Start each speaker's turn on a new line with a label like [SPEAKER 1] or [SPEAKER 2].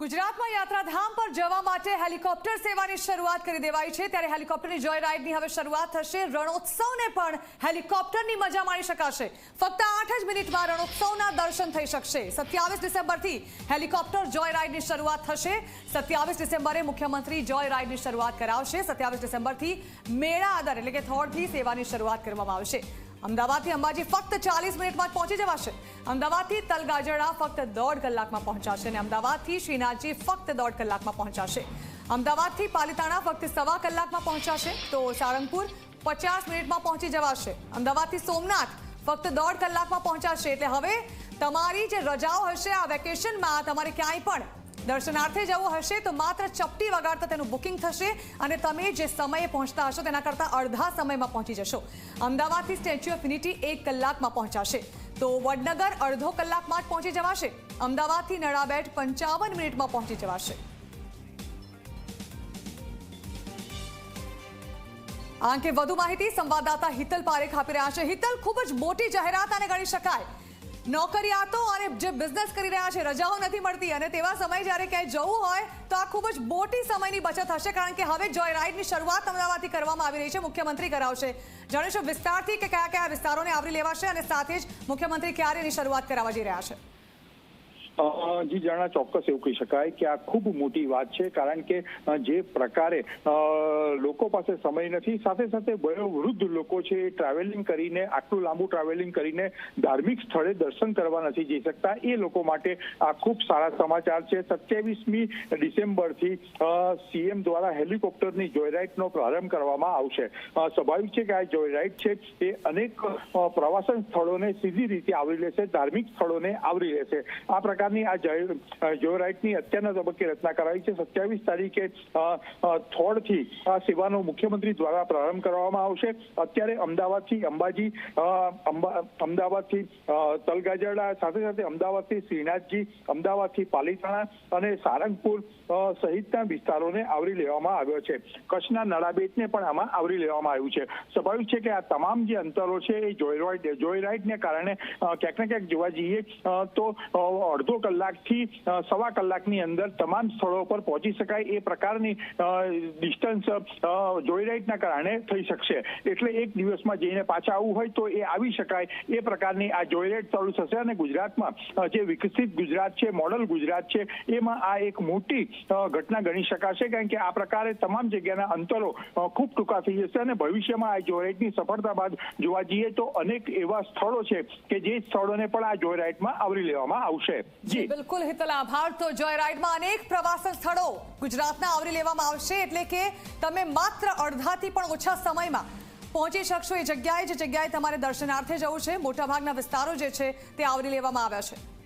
[SPEAKER 1] ગુજરાતમાં યાત્રાધામ પર જવા માટે હેલિકોપ્ટર સેવાની શરૂઆત કરી દેવાઈ છે. ત્યારે હેલિકોપ્ટરની જોય રાઇડની હવે શરૂઆત થશે. રણોત્સવને પણ હેલિકોપ્ટરની મજા માણી શકાશે. ફક્ત આઠ જ મિનિટમાં રણોત્સવના દર્શન થઈ શકશે. સત્યાવીસ ડિસેમ્બરથી હેલિકોપ્ટર જોય રાઇડની શરૂઆત થશે. સત્યાવીસ ડિસેમ્બરે મુખ્યમંત્રી જોય રાઇડની શરૂઆત કરાવશે. સત્યાવીસ ડિસેમ્બરથી મેળા આધાર એટલે કે થોડથી સેવાની શરૂઆત કરવામાં આવશે. અમદાવાદથી અંબાજી ફક્ત ચાલીસ મિનિટમાં પહોંચી જવાશે. અમદાવાદથી તલગાજરડા ફક્ત દોઢ કલાકમાં પહોંચાશે અને અમદાવાદથી શ્રીનાથજી ફક્ત દોઢ કલાકમાં પહોંચાશે. અમદાવાદથી પાલિતાણા ફક્ત સવા કલાકમાં પહોંચાશે તો સારંગપુર પચાસ મિનિટમાં પહોંચી જવાશે. અમદાવાદથી સોમનાથ ફક્ત દોઢ કલાકમાં પહોંચાશે. એટલે હવે તમારી જે રજાઓ હશે આ વેકેશનમાં, તમારે ક્યાંય પણ દર્શનાર્થે જવું હશે તો માત્ર ચપટી વગાડતા તેનું બુકિંગ થશે અને તમે જે સમયે પહોંચતા હશો તેના કરતાં અડધા સમયમાં પહોંચી જશો. અમદાવાદથી સ્ટેચ્યુ ઓફ યુનિટી એક કલાકમાં પહોંચાશે. તો વડનગર અડધો કલાકમાં જ પહોંચી જવાશે. અમદાવાદથી નડાબેટ પંચાવન મિનિટમાં પહોંચી જવાશે. આ અંગે વધુ માહિતી સંવાદદાતા હિતલ પારેખ આપી રહ્યા છે. હિતલ, ખૂબ જ મોટી જાહેરાત આને ગણી શકાય. નોકરિયાતો અને જે બિઝનેસ કરી રહ્યા છે, રજાઓ નથી મળતી. અને તેવા સમય જ્યારે ક્યાંય જવું હોય, તો આ ખૂબ જ મોટી સમયની બચત હશે, કારણ કે હવે જોય રાઇડની શરૂઆત અમદાવાદથી કરવામાં આવી રહી છે, મુખ્યમંત્રી કરાવશે. જાણીશું વિસ્તારથી કે કયા કયા વિસ્તારોને આવરી લેવાશે અને સાથે જ મુખ્યમંત્રી ક્યારે એની શરૂઆત કરાવવા જઈ રહ્યા છે.
[SPEAKER 2] જી જાણા ચોક્કસ એવું કહી શકાય કે આ ખૂબ મોટી વાત છે, કારણ કે જે પ્રકારે લોકો પાસે સમય નથી, સાથે સાથે વૃદ્ધ લોકો છે એ ટ્રાવેલિંગ કરીને, આટલું લાંબુ ટ્રાવેલિંગ કરીને ધાર્મિક સ્થળે દર્શન કરવા નથી જઈ શકતા. એ લોકો માટે આ ખૂબ સારા સમાચાર છે. સત્યાવીસમી ડિસેમ્બરથી સીએમ દ્વારા હેલિકોપ્ટરની જોયરાઇડનો પ્રારંભ કરવામાં આવશે. સ્વાભાવિક છે કે આ જોયરાઇડ છે એ અનેક પ્રવાસન સ્થળોને સીધી રીતે આવરી લેશે, ધાર્મિક સ્થળોને આવરી લેશે. આ પ્રકારની આ જોયરાઇડની અત્યારના તબક્કે રચના કરાવી છે. સત્યાવીસ તારીખે થોડથી આ સેવાનો મુખ્યમંત્રી દ્વારા પ્રારંભ કરવામાં આવશે. અત્યારે અમદાવાદથી અંબાજી અમદાવાદથી તલગાજરડા સાથે સાથે અમદાવાદથી શ્રીનાથજી અમદાવાદથી પાલીતાણા અને સારંગપુર સહિતના વિસ્તારોને આવરી લેવામાં આવ્યો છે. કચ્છના નડાબેટને પણ આમાં આવરી લેવામાં આવ્યું છે. સ્વાભાવિક છે કે આ તમામ જે અંતરો છે એ જોયરાઇડ જોયરાઇડને કારણે ક્યાંક ને ક્યાંક જોવા જઈએ તો અ, કલાકથી સવા કલાકની અંદર તમામ સ્થળો પર પહોંચી શકાય એ પ્રકારની ડિસ્ટન્સ જોઈરાઈટના કારણે થઈ શકશે. એટલે એક દિવસમાં જઈને પાછા આવવું હોય તો એ આવી શકાય એ પ્રકારની આ જોઈરાઈટ ચાલુ થશે અને ગુજરાતમાં જે વિકસિત ગુજરાત છે મોડલ ગુજરાત છે, એમાં આ એક મોટી ઘટના ગણી શકાશે કારણ કે આ પ્રકારે તમામ જગ્યાના અંતરો ખૂબ ટૂંકા થઈ જશે અને ભવિષ્યમાં આ જોઈરાઈટની સફળતા બાદ જોવા જઈએ તો અનેક એવા સ્થળો છે કે જે સ્થળોને પણ આ જોઈરાઈટમાં આવરી લેવામાં આવશે.
[SPEAKER 1] જી. બિલકુલ, હિતલ, આભાર. તો જોય રાઇડમાં અનેક પ્રવાસન સ્થળો ગુજરાતના આવરી લેવામાં આવશે, એટલે કે તમે માત્ર અડધાથી પણ ઓછા સમયમાં પહોંચી શકશો એ જગ્યાએ, જે જગ્યાએ તમારે દર્શનાર્થે જવું છે. મોટાભાગના વિસ્તારો જે છે, તે આવરી લેવામાં આવ્યા છે.